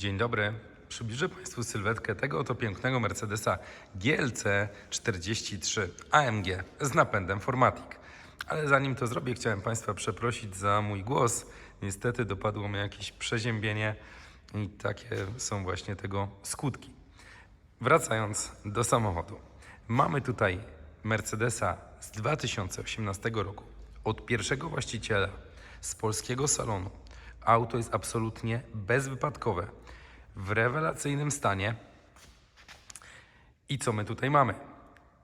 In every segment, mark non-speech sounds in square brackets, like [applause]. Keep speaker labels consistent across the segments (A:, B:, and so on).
A: Dzień dobry. Przybliżę Państwu sylwetkę tego oto pięknego Mercedesa GLC 43 AMG z napędem Formatic. Ale zanim to zrobię, chciałem Państwa przeprosić za mój głos. Niestety dopadło mnie jakieś przeziębienie i takie są właśnie tego skutki. Wracając do samochodu. Mamy tutaj Mercedesa z 2018 roku. Od pierwszego właściciela z polskiego salonu. Auto jest absolutnie bezwypadkowe, w rewelacyjnym stanie. I co my tutaj mamy?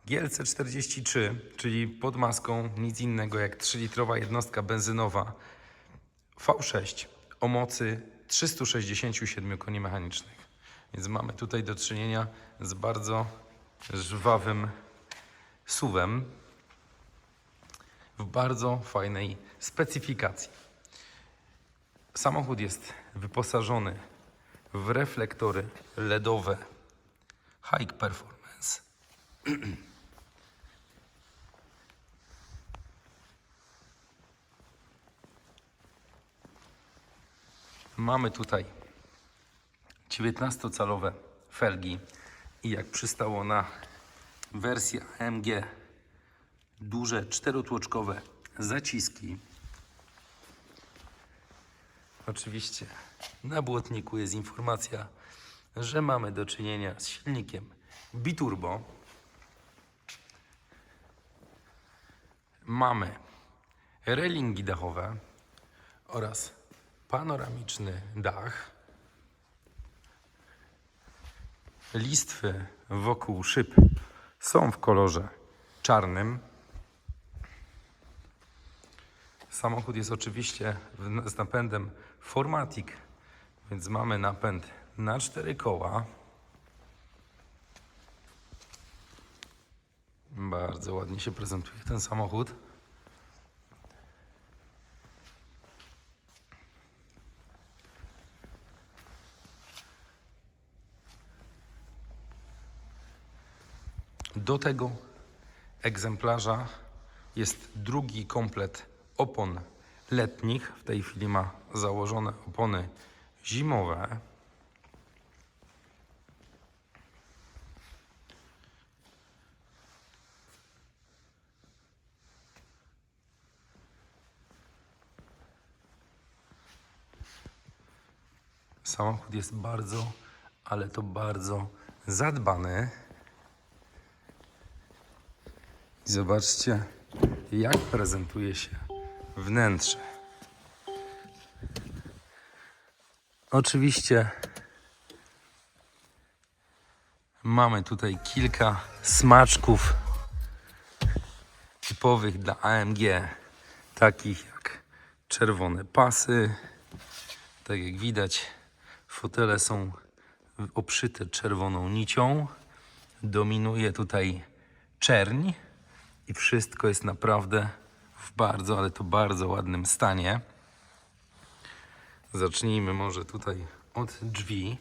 A: GLC 43, czyli pod maską nic innego jak 3-litrowa jednostka benzynowa V6 o mocy 367 koni mechanicznych. Więc mamy tutaj do czynienia z bardzo żwawym suwem w bardzo fajnej specyfikacji. Samochód jest wyposażony w reflektory LEDowe High Performance. [clears throat] Mamy tutaj 19-calowe felgi i jak przystało na wersję AMG duże czterotłoczkowe zaciski. Oczywiście na błotniku jest informacja, że mamy do czynienia z silnikiem biturbo. Mamy relingi dachowe oraz panoramiczny dach. Listwy wokół szyb są w kolorze czarnym. Samochód jest oczywiście z napędem Formatic, więc mamy napęd na cztery koła. Bardzo ładnie się prezentuje ten samochód. Do tego egzemplarza jest drugi komplet opon letnich. W tej chwili ma założone opony zimowe. Samochód jest bardzo, ale to bardzo zadbany. I zobaczcie, jak prezentuje się wnętrze. Oczywiście mamy tutaj kilka smaczków typowych dla AMG, takich jak czerwone pasy. Tak jak widać, fotele są obszyte czerwoną nicią. Dominuje tutaj czerń i wszystko jest naprawdę w bardzo, ale to bardzo ładnym stanie. Zacznijmy może tutaj od drzwi.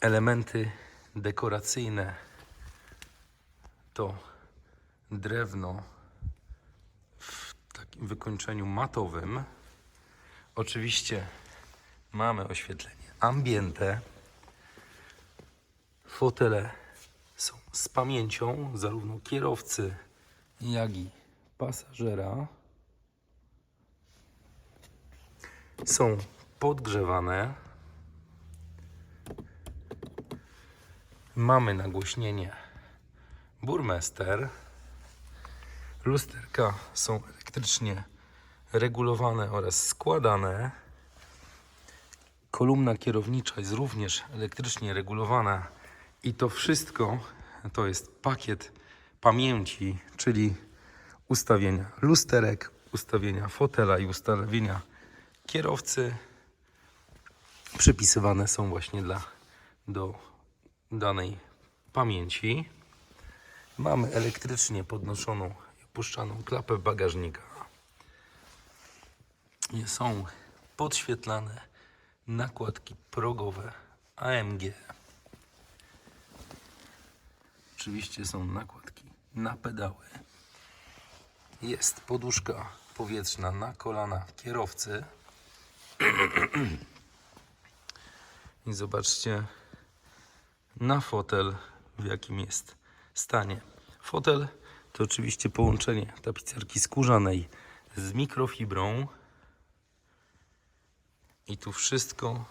A: Elementy dekoracyjne to drewno w takim wykończeniu matowym. Oczywiście mamy oświetlenie ambiente. Fotele są z pamięcią zarówno kierowcy, jak i pasażera. Są podgrzewane. Mamy nagłośnienie burmester. Lusterka są elektrycznie regulowane oraz składane. Kolumna kierownicza jest również elektrycznie regulowana i to wszystko to jest pakiet pamięci, czyli ustawienia lusterek, ustawienia fotela i ustawienia kierowcy. Przypisywane są właśnie dla, do danej pamięci. Mamy elektrycznie podnoszoną i opuszczaną klapę bagażnika. Są podświetlane nakładki progowe AMG. Oczywiście są nakładki na pedały. Jest poduszka powietrzna na kolanach kierowcy. [clears throat] I zobaczcie na fotel, w jakim jest stanie. Fotel to oczywiście połączenie tapicerki skórzanej z mikrofibrą. I tu wszystko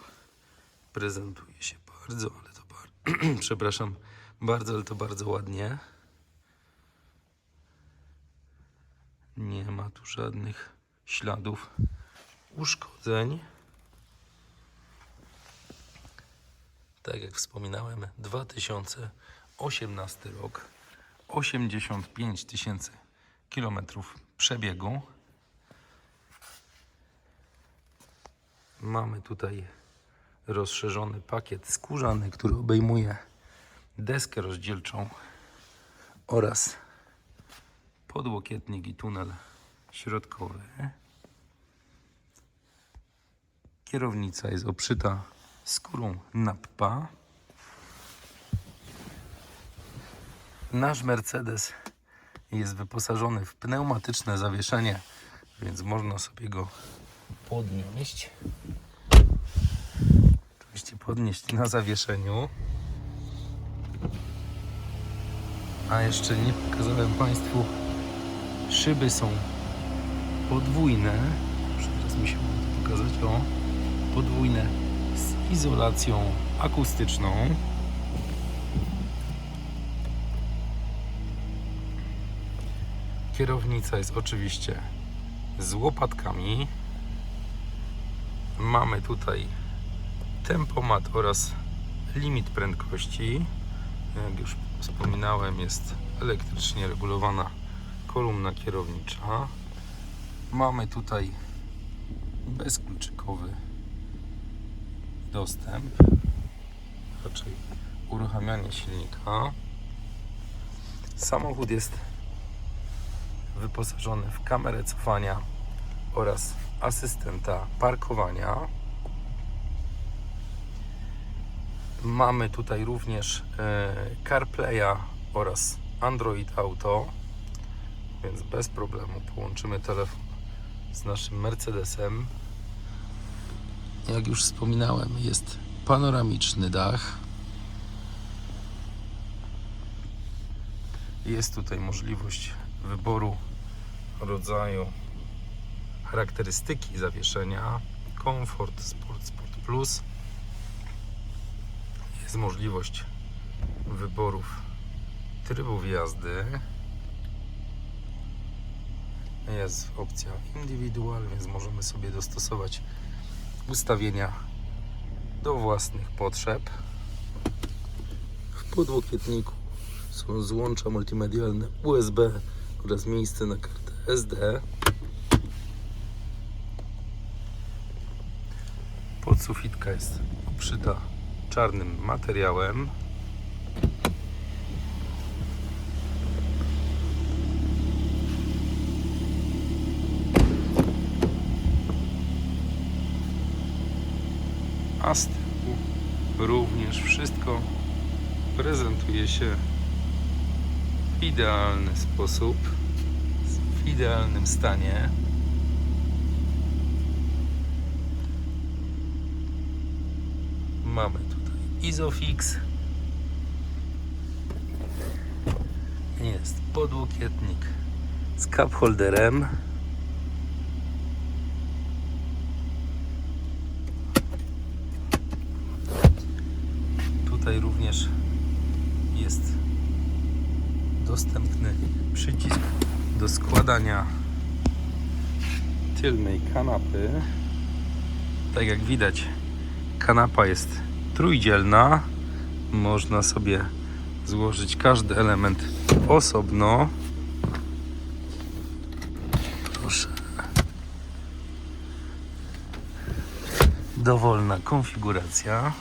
A: prezentuje się bardzo, ale to bardzo, [clears throat] przepraszam, bardzo, ale to bardzo ładnie. Nie ma tu żadnych śladów uszkodzeń. Tak jak wspominałem, 2018 rok, 85 tysięcy kilometrów przebiegu. Mamy tutaj rozszerzony pakiet skórzany, który obejmuje deskę rozdzielczą oraz podłokietnik i tunel środkowy. Kierownica jest obszyta skórą nappa. Nasz Mercedes jest wyposażony w pneumatyczne zawieszenie, więc można sobie go podnieść. Oczywiście podnieść na zawieszeniu. A jeszcze nie pokazałem Państwu, szyby są podwójne. Muszę teraz mi się to pokazać. O, podwójne izolacją akustyczną. Kierownica jest oczywiście z łopatkami. Mamy tutaj tempomat oraz limit prędkości. Jak już wspominałem, jest elektrycznie regulowana kolumna kierownicza. Mamy tutaj bezkluczykowy dostęp, raczej uruchamianie silnika. Samochód jest wyposażony w kamerę cofania oraz asystenta parkowania. Mamy tutaj również e, CarPlaya oraz Android Auto, więc bez problemu połączymy telefon z naszym Mercedesem. Jak już wspominałem, jest panoramiczny dach. Jest tutaj możliwość wyboru rodzaju charakterystyki zawieszenia. Comfort Sport Sport Plus. Jest możliwość wyborów trybów jazdy. Jest opcja indywidual, więc możemy sobie dostosować ustawienia do własnych potrzeb w podłokietniku są złącza multimedialne USB oraz miejsce na kartę SD. Podsufitka jest obszyta czarnym materiałem. Również wszystko prezentuje się w idealny sposób, w idealnym stanie. Mamy tutaj Isofix. Jest podłokietnik z cup holderem. Tutaj również jest dostępny przycisk do składania tylnej kanapy. Tak jak widać, kanapa jest trójdzielna. Można sobie złożyć każdy element osobno. Proszę. Dowolna konfiguracja.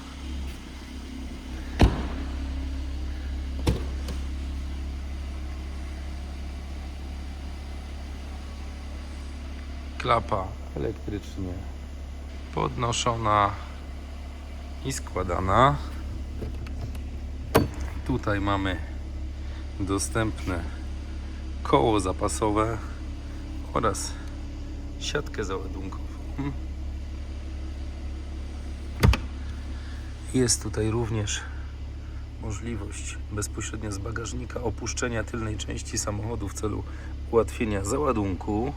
A: Klapa elektrycznie podnoszona i składana. Tutaj mamy dostępne koło zapasowe oraz siatkę załadunkową. Jest tutaj również możliwość bezpośrednio z bagażnika opuszczenia tylnej części samochodu w celu ułatwienia załadunku.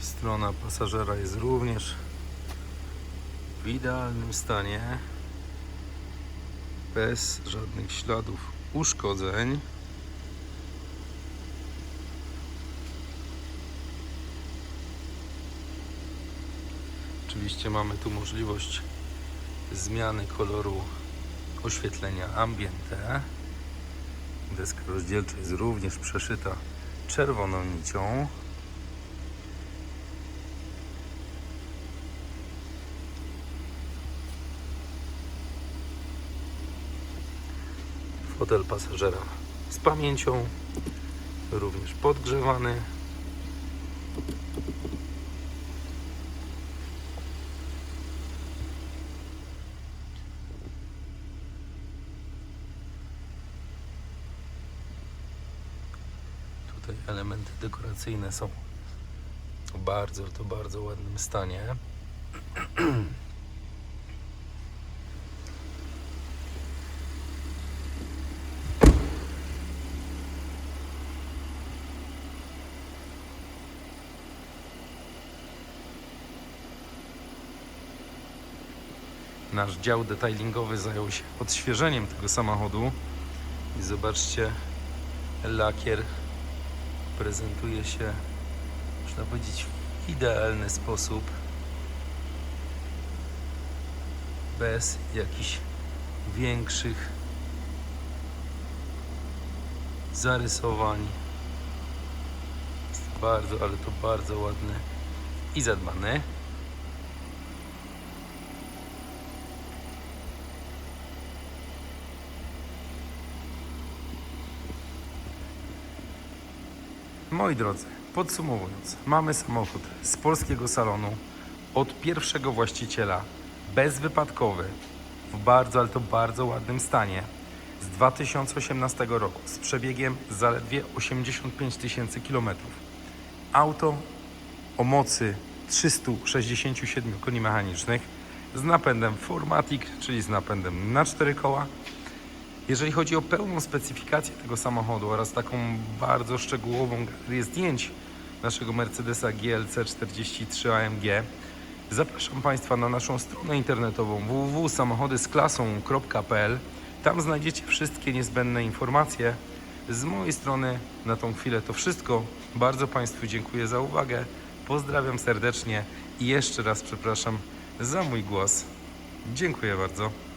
A: Strona pasażera jest również w idealnym stanie, bez żadnych śladów uszkodzeń. Oczywiście mamy tu możliwość zmiany koloru oświetlenia ambiente. Deska rozdzielcza jest również przeszyta czerwoną nicią. Fotel pasażera z pamięcią, również podgrzewany. Tutaj elementy dekoracyjne są w bardzo, to bardzo ładnym stanie. [clears throat] Nasz dział detailingowy zajął się odświeżeniem tego samochodu. I zobaczcie, lakier prezentuje się, można powiedzieć, w idealny sposób. Bez jakichś większych zarysowań. Jest bardzo, ale to bardzo ładny i zadbany. Moi drodzy, podsumowując, mamy samochód z polskiego salonu od pierwszego właściciela, bezwypadkowy, w bardzo, ale to bardzo ładnym stanie, z 2018 roku, z przebiegiem zaledwie 85 tysięcy kilometrów. Auto o mocy 367 koni mechanicznych z napędem Formatic, czyli z napędem na 4 koła, jeżeli chodzi o pełną specyfikację tego samochodu oraz taką bardzo szczegółową galerię zdjęć naszego Mercedesa GLC 43 AMG, zapraszam Państwa na naszą stronę internetową www.samochodysklasą.pl. Tam znajdziecie wszystkie niezbędne informacje. Z mojej strony na tą chwilę to wszystko. Bardzo Państwu dziękuję za uwagę. Pozdrawiam serdecznie i jeszcze raz przepraszam za mój głos. Dziękuję bardzo.